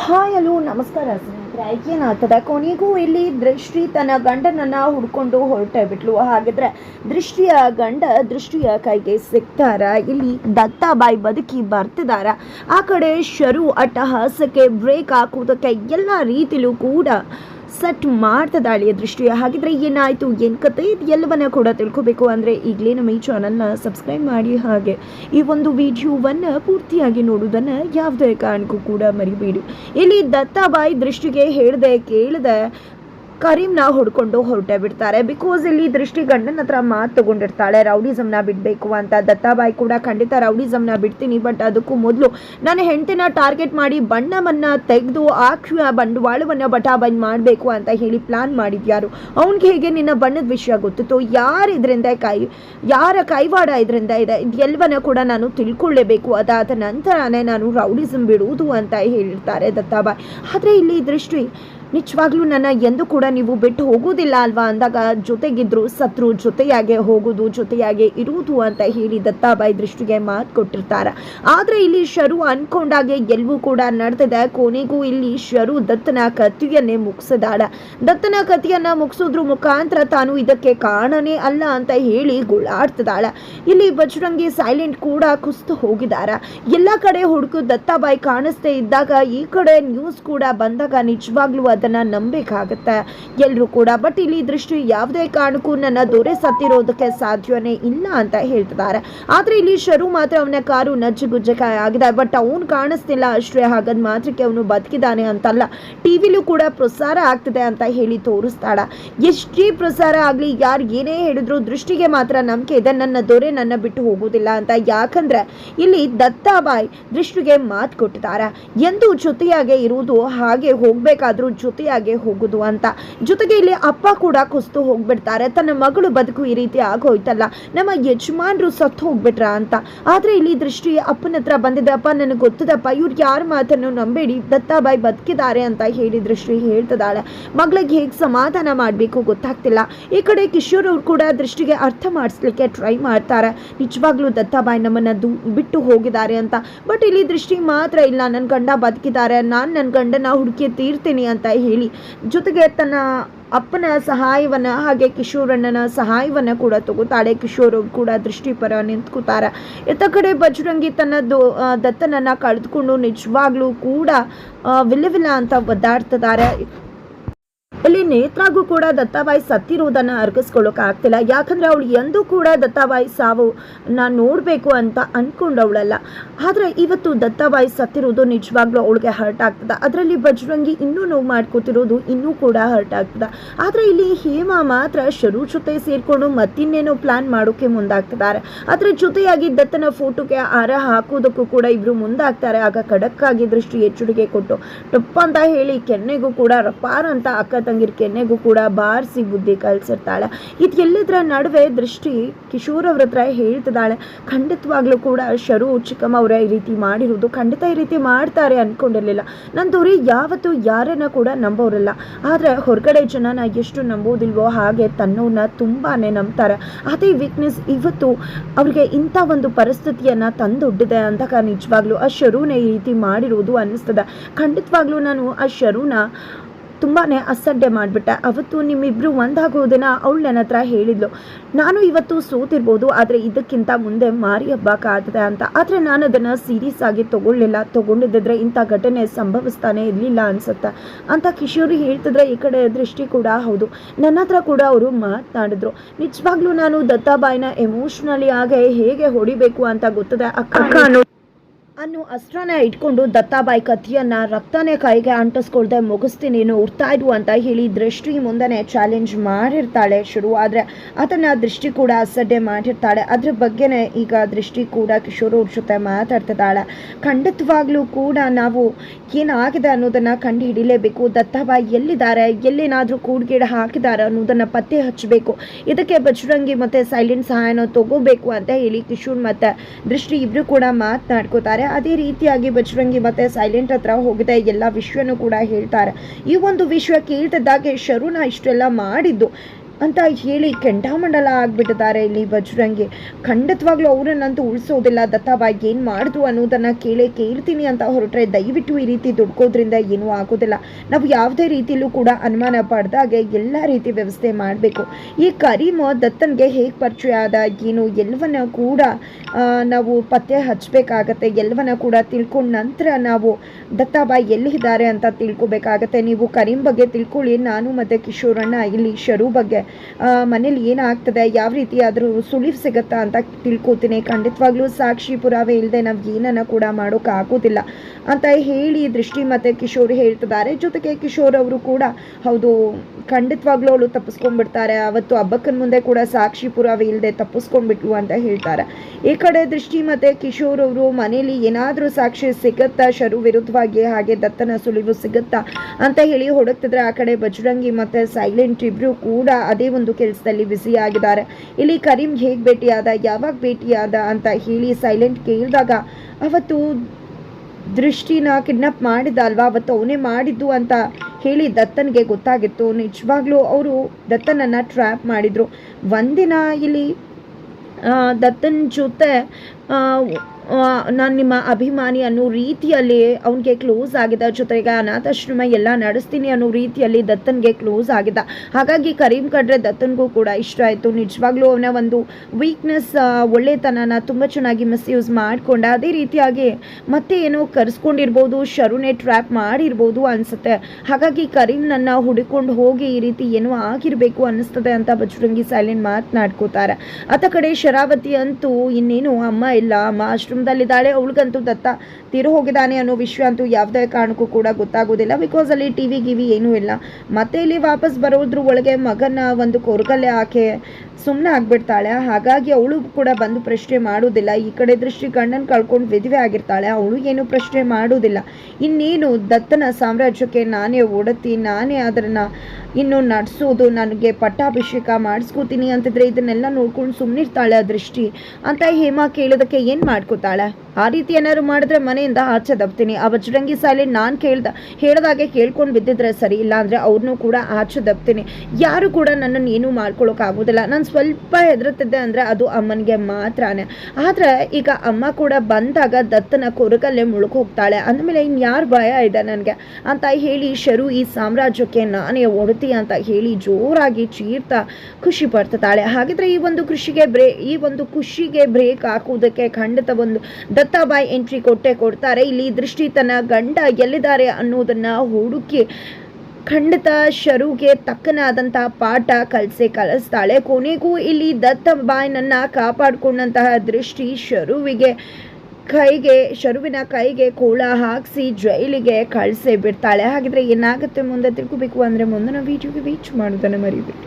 Hi, hello, ನಮಸ್ಕಾರ ಸ್ನೇಹಿತರೆ. ಏನಾಗ್ತದೆ? ಕೊನೆಗೂ ಇಲ್ಲಿ ದೃಷ್ಟಿ ತನ್ನ ಗಂಡನನ್ನ ಹುಡ್ಕೊಂಡು ಹೊರಟೇ ಬಿಟ್ಲು. ಹಾಗಿದ್ರೆ ದೃಷ್ಟಿಯ ಗಂಡ ದೃಷ್ಟಿಯ ಕೈಗೆ ಸಿಗ್ತಾರ? ಇಲ್ಲಿ ದತ್ತಾಬಾಯಿ ಬದುಕಿ ಬರ್ತಿದಾರ? ಆ ಕಡೆ ಶರು ಅಟ್ಟಹಾಸಕ್ಕೆ ಬ್ರೇಕ್ ಹಾಕುವುದಕ್ಕೆ ಎಲ್ಲ ರೀತಿಲೂ ಕೂಡ ಸೆಟ್ ಮಾಡ್ತದಾಳಿಯ ದೃಷ್ಟಿಯ ಹಾಗಿದ್ರೆ ಏನಾಯ್ತು, ಏನು ಕತೆ ಇದು ಎಲ್ಲವನ್ನ ಕೂಡ ತಿಳ್ಕೊಬೇಕು. ಅಂದ್ರೆ ಈಗಲೇ ನಮ್ಮ ಈ ಚಾನಲ್ನ ಸಬ್ಸ್ಕ್ರೈಬ್ ಮಾಡಿ ಹಾಗೆ. ಈ ಒಂದು ವಿಡಿಯೋವನ್ನ ಪೂರ್ತಿಯಾಗಿ ನೋಡುವುದನ್ನ ಯಾವುದೇ ಕಾರಣಕ್ಕೂ ಕೂಡ ಮರಿಬೇಡಿ. ಇಲ್ಲಿ ದತ್ತಾಬಾಯಿ ದೃಷ್ಟಿಗೆ ಹೇಳ್ದೆ ಕೇಳದೆ ಕರೀಂನ ಹೊಡ್ಕೊಂಡು ಹೊರಟೇ ಬಿಡ್ತಾರೆ. ಬಿಕಾಸ್ ಇಲ್ಲಿ ದೃಷ್ಟಿ ಗಂಡನ ಹತ್ರ ಮಾತು ತಗೊಂಡಿರ್ತಾಳೆ. ರೌಡಿಸಮ್ನ ಬಿಡಬೇಕು ಅಂತ ದತ್ತಾಬಾಯಿ ಕೂಡ ಖಂಡಿತ ರೌಡಿಸಮ್ನ ಬಿಡ್ತೀನಿ ಬಟ್ ಅದಕ್ಕೂ ಮೊದಲು ನನ್ನ ಹೆಂಡತಿನ ಟಾರ್ಗೆಟ್ ಮಾಡಿ ಬಣ್ಣವನ್ನು ತೆಗೆದು ಆ ಬಂಡವಾಳವನ್ನು ಬಟಾಬಂದ್ ಮಾಡಬೇಕು ಅಂತ ಹೇಳಿ ಪ್ಲಾನ್ ಮಾಡಿದ್ಯಾರು. ಅವನಿಗೆ ಹೇಗೆ ನಿನ್ನ ಬಣ್ಣದ ವಿಷಯ ಗೊತ್ತಿತ್ತು? ಯಾರು ಇದರಿಂದ ಕೈ, ಯಾರ ಕೈವಾಡ ಇದರಿಂದ ಇದೆ? ಇದೆಲ್ಲವನ್ನ ಕೂಡ ನಾನು ತಿಳ್ಕೊಳ್ಳೇಬೇಕು. ಅದಾದ ನಂತರನೇ ನಾನು ರೌಡಿಸಮ್ ಬಿಡುವುದು ಅಂತ ಹೇಳಿರ್ತಾರೆ ದತ್ತಾಬಾಯಿ. ಆದರೆ ಇಲ್ಲಿ ದೃಷ್ಟಿ ನಿಜವಾಗ್ಲೂ ನನ್ನ ಎಂದು ಕೂಡ ನೀವು ಬಿಟ್ಟು ಹೋಗೋದಿಲ್ಲ ಅಲ್ವಾ? ಅಂದಾಗ ಜೊತೆಗಿದ್ರು ಸತ್ರು ಜೊತೆಯಾಗೆ ಹೋಗೋದು ಜೊತೆಯಾಗೆ ಇರುವುದು ಅಂತ ಹೇಳಿ ದತ್ತಾಬಾಯಿ ದೃಷ್ಟಿಗೆ ಮಾತು ಕೊಟ್ಟಿರ್ತಾರೆ. ಆದ್ರೆ ಇಲ್ಲಿ ಶರು ಅನ್ಕೊಂಡಾಗೆ ಎಲ್ಲವೂ ಕೂಡ ನಡೆದಿದೆ. ಕೊನೆಗೂ ಇಲ್ಲಿ ಶರು ದತ್ತನ ಕತ್ತಿಯನ್ನೇ ಮುಗಿಸಿದಾಳ. ದತ್ತನ ಕತ್ತಿಯನ್ನ ಮುಗಿಸೋದ್ರ ಮುಖಾಂತರ ತಾನು ಇದಕ್ಕೆ ಕಾರಣನೇ ಅಲ್ಲ ಅಂತ ಹೇಳಿ ಗುಳಾಡ್ತದಾಳ. ಇಲ್ಲಿ ಬಜರಂಗಿ ಸೈಲೆಂಟ್ ಕೂಡ ಕುಸ್ತು ಹೋಗಿದಾರ. ಎಲ್ಲ ಕಡೆ ಹುಡುಕು ದತ್ತಾಬಾಯಿ ಕಾಣಿಸ್ತೇ ಇದ್ದಾಗ ಈ ಕಡೆ ನ್ಯೂಸ್ ಕೂಡ ಬಂದಾಗ ನಿಜವಾಗ್ಲೂ ಅದನ್ನ ನಂಬೇಕಾಗತ್ತೆ ಎಲ್ಲರೂ ಕೂಡ. ಬಟ್ ಇಲ್ಲಿ ದೃಷ್ಟಿ ಯಾವುದೇ ಕಾರಣಕ್ಕೂ ನನ್ನ ದೊರೆ ಸತ್ತಿರೋದಕ್ಕೆ ಸಾಧ್ಯವೇ ಇಲ್ಲ ಅಂತ ಹೇಳ್ತಿದ್ದಾರೆ. ಆದ್ರೆ ಇಲ್ಲಿ ಶರು ಮಾತ್ರ ಅವನ ಕಾರು ನಜ್ಜುಗುಜ್ಜಕಾಯ ಆಗಿದೆ. ಬಟ್ ಅವನು ಕಾಣಿಸ್ತಿಲ್ಲ ಅಷ್ಟೇ. ಹಾಗದ್ ಮಾತ್ರಕ್ಕೆ ಅವನು ಬದುಕಿದ್ದಾನೆ ಅಂತಲ್ಲ. ಟಿವಿಲೂ ಕೂಡ ಪ್ರಸಾರ ಆಗ್ತಿದೆ ಅಂತ ಹೇಳಿ ತೋರಿಸ್ತಾಳ. ಎಷ್ಟೇ ಪ್ರಸಾರ ಆಗ್ಲಿ, ಯಾರು ಏನೇ ಹೇಳಿದ್ರು ದೃಷ್ಟಿಗೆ ಮಾತ್ರ ನಂಬಿಕೆ ಇದೆ. ನನ್ನ ದೊರೆ ನನ್ನ ಬಿಟ್ಟು ಹೋಗೋದಿಲ್ಲ ಅಂತ. ಯಾಕಂದ್ರೆ ಇಲ್ಲಿ ದತ್ತಾಬಾಯಿ ದೃಷ್ಟಿಗೆ ಮಾತು ಕೊಟ್ಟಿದ್ದಾರೆ. ಎಂದು ಜೊತೆಯಾಗೆ ಇರುವುದು ಹಾಗೆ ಹೋಗ್ಬೇಕಾದ್ರೂ ಜೊತೆಯಾಗೆ ಹೋಗುದು ಅಂತ. ಜೊತೆಗೆ ಇಲ್ಲಿ ಅಪ್ಪ ಕೂಡ ಕುಸ್ತು ಹೋಗ್ಬಿಡ್ತಾರೆ. ತನ್ನ ಮಗಳು ಬದುಕು ಈ ರೀತಿ ಆಗೋಯ್ತಲ್ಲ. ನಮ್ಮ ಯಜಮಾನ್ರು ಸತ್ತು ಹೋಗ್ಬಿಟ್ರ ಅಂತ. ಆದ್ರೆ ಇಲ್ಲಿ ದೃಷ್ಟಿ ಅಪ್ಪನ ಹತ್ರ ಬಂದಿದ್ದಪ್ಪ ನನಗೆ ಗೊತ್ತದಪ್ಪ ಇವ್ರು ಯಾರ ಮಾತನ್ನು ನಂಬೇಡಿ. ದತ್ತಾಬಾಯಿ ಬದುಕಿದ್ದಾರೆ ಅಂತ ಹೇಳಿ ದೃಷ್ಟಿ ಹೇಳ್ತಿದ್ದಾಳೆ. ಮಗಳಿಗೆ ಹೇಗೆ ಸಮಾಧಾನ ಮಾಡಬೇಕು ಗೊತ್ತಾಗ್ತಿಲ್ಲ. ಈ ಕಡೆ ಕಿಶೋರ್ ಅವ್ರು ಕೂಡ ದೃಷ್ಟಿಗೆ ಅರ್ಥ ಮಾಡಿಸ್ಲಿಕ್ಕೆ ಟ್ರೈ ಮಾಡ್ತಾರೆ. ನಿಜವಾಗ್ಲೂ ದತ್ತಾಬಾಯಿ ನಮ್ಮನ್ನ ಬಿಟ್ಟು ಹೋಗಿದ್ದಾರೆ ಅಂತ. ಬಟ್ ಇಲ್ಲಿ ದೃಷ್ಟಿ ಮಾತ್ರ ಇಲ್ಲ. ನನ್ನ ಗಂಡ ಬದುಕಿದ್ದಾರೆ. ನಾನು ನನ್ನ ಗಂಡನ ಹುಡುಕಿ ತೀರ್ತೀನಿ ಅಂತ ಹೇಳಿ. ಜೊತೆಗೆ ತನ್ನ ಅಪ್ಪನ ಸಹಾಯವನ್ನು ಹಾಗೆ ಕಿಶೋರಣ್ಣನ ಸಹಾಯವನ್ನ ಕೂಡ ತಗೋತಾಳೆ ಕಿಶೋರ್ ಕೂಡ ದೃಷ್ಟಿಪರ ನಿಂತ್ಕೋತಾರೆ. ಇತ್ತ ಕಡೆ ಬಜರಂಗಿ ತನ್ನ ದೋ ದತ್ತನನ್ನ ಕಳೆದುಕೊಂಡು ನಿಜವಾಗ್ಲೂ ಕೂಡ ವಿಲ್ಲ ವಿಲ ವಿಲ ಅಂತ ಒದ್ದಾಡ್ತಿದ್ದಾರೆ ಇಲ್ಲಿ ನೇತ್ರಾಗೂ ಕೂಡ ದತ್ತಾಬಾಯಿ ಸತ್ತಿರುವುದನ್ನ ಅರ್ಗಿಸ್ಕೊಳ್ಳೋಕೆ ಆಗ್ತಿಲ್ಲ. ಯಾಕಂದ್ರೆ ಅವಳು ಎಂದೂ ಕೂಡ ದತ್ತಾಬಾಯಿ ಸಾವು ನಾನು ನೋಡಬೇಕು ಅಂತ ಅನ್ಕೊಂಡವಳಲ್ಲ. ಆದ್ರೆ ಇವತ್ತು ದತ್ತಾಬಾಯಿ ಸತ್ತಿರೋದು ನಿಜವಾಗ್ಲೂ ಅವಳಿಗೆ ಹರ್ಟ್ ಆಗ್ತದ. ಅದರಲ್ಲಿ ಬಜರಂಗಿ ಇನ್ನೂ ನೋವು ಮಾಡ್ಕೋತಿರೋದು ಇನ್ನೂ ಕೂಡ ಹರ್ಟ್ ಆಗ್ತದ. ಆದ್ರೆ ಇಲ್ಲಿ ಹೇಮಾ ಮಾತ್ರ ಶರು ಜೊತೆ ಸೇರ್ಕೊಂಡು ಮತ್ತಿನ್ನೇನೋ ಪ್ಲಾನ್ ಮಾಡೋಕೆ ಮುಂದಾಗ್ತಿದ್ದಾರೆ. ಅದ್ರ ಜೊತೆಯಾಗಿ ದತ್ತನ ಫೋಟೋಗೆ ಹಾರ ಹಾಕೋದಕ್ಕೂ ಕೂಡ ಇಬ್ರು ಮುಂದಾಗ್ತಾರೆ. ಆಗ ಖಡಕ್ಕಾಗಿ ದೃಷ್ಟಿ ಎಚ್ಚರಿಕೆ ಕೊಟ್ಟು, ಟಪ್ಪ ಅಂತ ಹೇಳಿ ಕೆನ್ನೆಗೂ ಕೂಡ ರಪಾರ ಅಂತ ಅಕ್ಕ ಕೆನ್ನೆಗೂ ಕೂಡ ಬಾರಿಸಿ ಬುದ್ಧಿ ಕಲ್ಸಿರ್ತಾಳೆ. ಇದೆಲ್ಲದರ ನಡುವೆ ದೃಷ್ಟಿ ಕಿಶೋರ್ ಅವ್ರ ಹತ್ರ ಹೇಳ್ತಿದ್ದಾಳೆ. ಖಂಡಿತವಾಗ್ಲೂ ಕೂಡ ಶರು, ಚಿಕ್ಕಮ್ಮ ಅವರ ಈ ರೀತಿ ಮಾಡಿರೋದು ಖಂಡಿತ ಈ ರೀತಿ ಮಾಡ್ತಾರೆ ಅನ್ಕೊಂಡಿರ್ಲಿಲ್ಲ. ನಂದೂರಿ ಯಾವತ್ತು ಯಾವತ್ತೂ ಯಾರನ್ನ ಕೂಡ ನಂಬೋರಲ್ಲ. ಆದ್ರೆ ಹೊರಗಡೆ ಜನನ ಎಷ್ಟು ನಂಬೋದಿಲ್ವೋ ಹಾಗೆ ತನ್ನೋನ್ನ ತುಂಬಾ ನಂಬ್ತಾರೆ. ಅದೇ ವೀಕ್ನೆಸ್ ಇವತ್ತು ಅವ್ರಿಗೆ ಇಂಥ ಒಂದು ಪರಿಸ್ಥಿತಿಯನ್ನ ತಂದೊಡ್ಡಿದೆ ಅಂತ ನಿಜವಾಗ್ಲೂ ಆ ಶರೂನ ಈ ರೀತಿ ಮಾಡಿರೋದು ಅನ್ನಿಸ್ತದೆ. ಖಂಡಿತವಾಗ್ಲೂ ನಾನು ಆ ಶರುನ ತುಂಬಾನೇ ಅಸಡ್ಡೆ ಮಾಡಿಬಿಟ್ಟೆ. ಅವತ್ತು ನಿಮ್ಮಿಬ್ರು ಒಂದಾಗೋದನ್ನ ಅವಳು ನನ್ನ ಹತ್ರ ಹೇಳಿದ್ಲು. ನಾನು ಇವತ್ತು ಸೋತಿರ್ಬೋದು, ಆದರೆ ಇದಕ್ಕಿಂತ ಮುಂದೆ ಮಾರಿ ಹಬ್ಬಕ್ಕಾಗ್ತದೆ ಅಂತ. ಆದರೆ ನಾನು ಅದನ್ನು ಸೀರಿಯಸ್ ಆಗಿ ತೊಗೊಳ್ಳಿಲ್ಲ. ತೊಗೊಂಡಿದ್ದರೆ ಇಂಥ ಘಟನೆ ಸಂಭವಿಸ್ತಾನೆ ಇರಲಿಲ್ಲ ಅನ್ಸುತ್ತೆ ಅಂತ ಕಿಶೋರಿ ಹೇಳ್ತಿದ್ರೆ ಈ ಕಡೆ ದೃಷ್ಟಿ ಕೂಡ ಹೌದು. ನನ್ನ ಹತ್ರ ಕೂಡ ಅವರು ಮಾತನಾಡಿದ್ರು. ನಿಜವಾಗ್ಲೂ ನಾನು ದತ್ತಾಬಾಯಿನ ಎಮೋಷ್ನಲಿ ಆಗಿ ಹೇಗೆ ಹೊಡಿಬೇಕು ಅಂತ ಗೊತ್ತದೆ? ಅಕ್ಕ ಅನ್ನೋ ಅಸ್ತ್ರನ ಇಟ್ಕೊಂಡು ದತ್ತಾಬಾಯಿ ಕತ್ತಿಯನ್ನ ರಕ್ತನೇ ಕೈಗೆ ಅಂಟಿಸ್ಕೊಳ್ದೆ ಮುಗಿಸ್ತೀನಿ ಉರ್ತಾ ಇದ್ವು ಅಂತ ಹೇಳಿ ದೃಷ್ಟಿ ಮುಂದೆ ಚಾಲೆಂಜ್ ಮಾಡಿರ್ತಾಳೆ ಶುರು ಆದರೆ ಅದನ್ನು ದೃಷ್ಟಿ ಕೂಡ ಅಸಡ್ಡೆ ಮಾಡಿರ್ತಾಳೆ. ಅದ್ರ ಬಗ್ಗೆನೇ ಈಗ ದೃಷ್ಟಿ ಕೂಡ ಕಿಶೋರ್ ಅವ್ರ ಜೊತೆ ಮಾತಾಡ್ತಿದ್ದಾಳೆ. ಖಂಡಿತವಾಗ್ಲೂ ಕೂಡ ನಾವು ಏನಾಗಿದೆ ಅನ್ನೋದನ್ನು ಕಂಡು ಹಿಡಿಲೇಬೇಕು ದತ್ತಾಬಾಯಿ ಎಲ್ಲಿದ್ದಾರೆ? ಎಲ್ಲೇನಾದರೂ ಕೂಡ್ಗಿಡ ಹಾಕಿದ್ದಾರೆ ಅನ್ನೋದನ್ನು ಪತ್ತೆ ಹಚ್ಚಬೇಕು. ಇದಕ್ಕೆ ಬಜರಂಗಿ ಮತ್ತು ಸೈಲೆಂಟ್ ಸಹಾಯನ ತಗೋಬೇಕು ಅಂತ ಹೇಳಿ ಕಿಶೋರ್ ಮತ್ತು ದೃಷ್ಟಿ ಇಬ್ಬರು ಕೂಡ ಮಾತನಾಡ್ಕೋತಾರೆ. ಅದೇ ರೀತಿಯಾಗಿ ಬಜರಂಗಿ ಮತ್ತೆ ಸೈಲೆಂಟ್ ಹತ್ರ ಹೋಗಿದೆ. ಎಲ್ಲ ವಿಷಯನೂ ಕೂಡ ಹೇಳ್ತಾರೆ. ಈ ಒಂದು ವಿಷಯ ಕೇಳ್ತಿದ್ದಾಗೆ ಶರುನ ಇಷ್ಟೆಲ್ಲ ಮಾಡಿದ್ದು. ಅಂತ ಹೇಳಿ ಕೆಂಡಾಮಂಡಲ ಆಗಿಬಿಟ್ಟಿದ್ದಾರೆ ಇಲ್ಲಿ ಬಜರಂಗಿ ಖಂಡಿತವಾಗ್ಲೂ ಅವರನ್ನಂತೂ ಉಳಿಸೋದಿಲ್ಲ. ದತ್ತಾಬಾಯಿ ಏನು ಮಾಡಿದ್ರು ಅನ್ನೋದನ್ನು ಕೇಳೇ ಕೇಳ್ತೀನಿ ಅಂತ ಹೊರಟ್ರೆ ದಯವಿಟ್ಟು ಈ ರೀತಿ ದುಡ್ಕೋದ್ರಿಂದ ಏನೂ ಆಗೋದಿಲ್ಲ. ನಾವು ಯಾವುದೇ ರೀತಿಯಲ್ಲೂ ಕೂಡ ಅನುಮಾನ ಪಡೆದಾಗೆ ಎಲ್ಲ ರೀತಿ ವ್ಯವಸ್ಥೆ ಮಾಡಬೇಕು. ಈ ಕರೀಮ ದತ್ತನಿಗೆ ಹೇಗೆ ಪರಿಚಯ ಆದ, ಏನು, ಎಲ್ಲವನ್ನ ಕೂಡ ನಾವು ಪತ್ತೆ ಹಚ್ಚಬೇಕಾಗತ್ತೆ ಎಲ್ಲವನ್ನ ಕೂಡ ತಿಳ್ಕೊಂಡ ನಂತರ ನಾವು ದತ್ತಾಬಾಯಿ ಎಲ್ಲಿದ್ದಾರೆ ಅಂತ ತಿಳ್ಕೊಬೇಕಾಗತ್ತೆ. ನೀವು ಕರೀಂ ಬಗ್ಗೆ ತಿಳ್ಕೊಳ್ಳಿ. ನಾನು ಮತ್ತು ಕಿಶೋರಣ್ಣ, ಇಲ್ಲಿ ಶರು ಬಗ್ಗೆ ಮನೇಲಿ ಏನಾಗ್ತದೆ? ಯಾವ ರೀತಿ ಆದರೂ ಸುಳಿವು ಸಿಗುತ್ತಾ ಅಂತ ತಿಳ್ಕೊತೀನಿ. ಖಂಡಿತವಾಗ್ಲೂ ಸಾಕ್ಷಿ ಪುರಾವೆ ಇಲ್ಲದೆ ನಾವು ಏನನ್ನ ಕೂಡ ಮಾಡೋಕ್ಕಾಗೋದಿಲ್ಲ ಅಂತ ಹೇಳಿ ದೃಷ್ಟಿ ಮತ್ತು ಕಿಶೋರ್ ಹೇಳ್ತಿದ್ದಾರೆ. ಜೊತೆಗೆ ಕಿಶೋರ್ ಅವರು ಕೂಡ ಹೌದು, ಖಂಡಿತವಾಗ್ಲೂ ಅವಳು ತಪ್ಪಿಸ್ಕೊಂಡ್ಬಿಡ್ತಾರೆ. ಅವತ್ತು ಹಬ್ಬಕ್ಕನ ಮುಂದೆ ಕೂಡ ಸಾಕ್ಷಿ ಪುರಾವೆ ಇಲ್ಲದೆ ತಪ್ಪಿಸ್ಕೊಂಡ್ಬಿಟ್ಲು ಅಂತ ಹೇಳ್ತಾರೆ. ಈ ಕಡೆ ದೃಷ್ಟಿ ಮತ್ತು ಕಿಶೋರ್ ಅವರು ಮನೇಲಿ ಏನಾದರೂ ಸಾಕ್ಷಿ ಸಿಗುತ್ತಾ? ಶರು ವಿರುದ್ಧವಾಗಿ ಹಾಗೆ ದತ್ತನ ಸುಳಿವು ಸಿಗುತ್ತಾ? ಅಂತ ಹೇಳಿ ಹೊಡಕ್ತಿದ್ರೆ ಆ ಕಡೆ ಬಜರಂಗಿ ಮತ್ತು ಸೈಲೆಂಟ್ ಇಬ್ಬರು ಕೂಡ ಅದೇ ಒಂದು ಕೆಲಸದಲ್ಲಿ ಬ್ಯುಸಿ ಆಗಿದ್ದಾರೆ. ಇಲ್ಲಿ ಕರೀಂ ಹೇಗೆ ಭೇಟಿಯಾದ, ಯಾವಾಗ ಭೇಟಿಯಾದ ಅಂತ ಹೇಳಿ ಸೈಲೆಂಟ್ ಕೇಳಿದಾಗ, ಅವತ್ತು ದೃಷ್ಟಿನ ಕಿಡ್ನಾಪ್ ಮಾಡಿದ ಅಲ್ವಾ ಅವತ್ತು ಅವನೇ ಮಾಡಿದ್ದು ಅಂತ ಹೇಳಿ ದತ್ತನ್ಗೆ ಗೊತ್ತಾಗಿತ್ತು. ನಿಜವಾಗ್ಲೂ ಅವರು ದತ್ತನನ್ನು ಟ್ರ್ಯಾಪ್ ಮಾಡಿದರು. ಒಂದಿನ ಇಲ್ಲಿ ದತ್ತನ್ ಜೊತೆ ನಾನು ನಿಮ್ಮ ಅಭಿಮಾನಿ ಅನ್ನೋ ರೀತಿಯಲ್ಲಿ ಅವನಿಗೆ ಕ್ಲೋಸ್ ಆಗಿದ್ದ. ಜೊತೆಗೆ ಅನಾಥಾಶ್ರಮ ಎಲ್ಲ ನಡೆಸ್ತೀನಿ ಅನ್ನೋ ರೀತಿಯಲ್ಲಿ ದತ್ತನಿಗೆ ಕ್ಲೋಸ್ ಆಗಿದ್ದ. ಹಾಗಾಗಿ ಕರೀಂ ಕಡ್ರೆ ದತ್ತನಿಗೂ ಕೂಡ ಇಷ್ಟ ಆಯಿತು. ನಿಜವಾಗ್ಲೂ ಅವನ ಒಂದು ವೀಕ್ನೆಸ್ ಒಳ್ಳೆತನನ ತುಂಬ ಚೆನ್ನಾಗಿ ಮಿಸ್ಯೂಸ್ ಮಾಡಿಕೊಂಡ. ಅದೇ ರೀತಿಯಾಗಿ ಮತ್ತೆ ಏನೋ ಕರೆಸ್ಕೊಂಡಿರ್ಬೋದು ಶರುಣೇ ಟ್ರ್ಯಾಪ್ ಮಾಡಿರ್ಬೋದು ಅನಿಸುತ್ತೆ. ಹಾಗಾಗಿ ಕರೀಂನನ್ನು ಹುಡುಕೊಂಡು ಹೋಗಿ ಈ ರೀತಿ ಏನೋ ಆಗಿರಬೇಕು ಅನ್ನಿಸ್ತದೆ ಅಂತ ಬಜರಂಗಿ ಸೈಲೆಂಟ್ ಮಾತನಾಡ್ಕೋತಾರೆ ಆತ ಕಡೆ ಶರಾವತಿ ಅಂತೂ ಇನ್ನೇನು ಅಮ್ಮ ಇಲ್ಲ, ಅಮ್ಮ ಆಶ್ರಮದಲ್ಲಿದ್ದಾಳೆ ಅವಳಿಗಂತೂ ದತ್ತ ತೀರು ಹೋಗಿದ್ದಾನೆ ಅನ್ನೋ ವಿಷಯ ಅಂತೂ ಯಾವುದೇ ಕಾರಣಕ್ಕೂ ಕೂಡ ಗೊತ್ತಾಗೋದಿಲ್ಲ. ಬಿಕಾಸ್ ಅಲ್ಲಿ ಟಿ ವಿ ಗಿವಿ ಏನೂ ಇಲ್ಲ. ಮತ್ತೆ ಇಲ್ಲಿ ವಾಪಸ್ ಬರೋದ್ರ ಒಳಗೆ ಮಗನ ಒಂದು ಕೊರಗಲ್ಲೇ ಆಕೆ ಸುಮ್ಮನೆ ಆಗ್ಬಿಡ್ತಾಳೆ. ಹಾಗಾಗಿ ಅವಳು ಕೂಡ ಬಂದು ಪ್ರಶ್ನೆ ಮಾಡೋದಿಲ್ಲ. ಈ ಕಡೆ ದೃಷ್ಟಿ ಗಂಡನ ಕಳ್ಕೊಂಡು ವಿಧವೆ ಆಗಿರ್ತಾಳೆ. ಅವಳು ಏನು ಪ್ರಶ್ನೆ ಮಾಡೋದಿಲ್ಲ. ಇನ್ನೇನು ದತ್ತನ ಸಾಮ್ರಾಜ್ಯಕ್ಕೆ ನಾನೇ ಒಡತಿ ನಾನೇ ಅದನ್ನು ಇನ್ನು ನಡೆಸೋದು, ನನಗೆ ಪಟ್ಟಾಭಿಷೇಕ ಮಾಡಿಸ್ಕೋತೀನಿ ಅಂತಿದ್ರೆ ಇದನ್ನೆಲ್ಲ ನೋಡ್ಕೊಂಡು ಸುಮ್ಮನಿರ್ತಾಳೆ ಆ ದೃಷ್ಟಿ. ಅಂತ ಹೇಮಾ ಕೇಳೋದಕ್ಕೆ ಏನು ಮಾಡ್ಕೋತಾಳೆ? ಆ ರೀತಿ ಏನಾದ್ರು ಮಾಡಿದ್ರೆ ಮನೆಯಿಂದ ಆಚೆ ದಬ್ತೀನಿ. ಆ ಬಜರಂಗಿ ಸಾಲಿ ನಾನು ಕೇಳ್ದ ಹೇಳ್ದಾಗೆ ಕೇಳ್ಕೊಂಡು ಬಿದ್ದಿದ್ರೆ ಸರಿ ಇಲ್ಲ ಅಂದರೆ ಅವ್ರನ್ನೂ ಕೂಡ ಆಚೆ ದಬ್ತೀನಿ. ಯಾರು ಕೂಡ ನನ್ನನ್ನು ಏನೂ ಮಾಡ್ಕೊಳ್ಳೋಕ್ಕಾಗೋದಿಲ್ಲ ನಾನು ಸ್ವಲ್ಪ ಹೆದರುತ್ತಿದ್ದೆ ಅಂದರೆ ಅದು ಅಮ್ಮನಿಗೆ ಮಾತ್ರನೇ. ಆದರೆ ಈಗ ಅಮ್ಮ ಕೂಡ ಬಂದಾಗ ದತ್ತನ ಕೊರಗಲ್ಲೇ ಮುಳುಗ್ ಹೋಗ್ತಾಳೆ ಅಂದಮೇಲೆ ಇನ್ಯಾರು ಭಯ ಇದೆ ನನಗೆ? ಅಂತ ಹೇಳಿ ಶರು ಈ ಸಾಮ್ರಾಜ್ಯಕ್ಕೆ ನಾನೇ ಅಂತ ಹೇಳಿ ಜೋರಾಗಿ ಚೀರ್ತಾ ಖುಷಿ ಪಡ್ತಾಳೆ. ಹಾಗಿದ್ರೆ ಈ ಒಂದು ಕೃಷಿಗೆ ಬ್ರೇ, ಈ ಒಂದು ಖುಷಿಗೆ ಬ್ರೇಕ್ ಹಾಕುವುದಕ್ಕೆ ಖಂಡಿತ ಒಂದು ದತ್ತಾಬಾಯಿ ಎಂಟ್ರಿ ಕೊಟ್ಟೆ ಕೊಡ್ತಾರೆ. ಇಲ್ಲಿ ದೃಷ್ಟಿ ತನ್ನ ಗಂಡ ಎಲ್ಲಿದ್ದಾರೆ ಅನ್ನೋದನ್ನ ಹುಡುಕಿ ಖಂಡಿತ ಶರುಗೆ ತಕ್ಕನಾದಂತಹ ಪಾಠ ಕಲಸೆ ಕಲಿಸ್ತಾಳೆ. ಕೊನೆಗೂ ಇಲ್ಲಿ ದತ್ತಬಾಯಿನನ್ನ ಕಾಪಾಡಿಕೊಂಡಂತಹ ದೃಷ್ಟಿ ಶರುವಿಗೆ ಕೈಗೆ, ಶರುವಿನ ಕೈಗೆ ಕೋಳ ಹಾಕಿಸಿ ಜೈಲಿಗೆ ಕಳಿಸೇ ಬಿಡ್ತಾಳೆ. ಹಾಗಿದ್ರೆ ಏನಾಗುತ್ತೆ ಮುಂದೆ ತಿಳ್ಕೊಬೇಕು ಅಂದರೆ ಮುಂದಿನ ವೀಡಿಯೋಗೆ ವೀಚ್ ಮಾಡೋದನ್ನು ಮರಿಬೇಡಿ.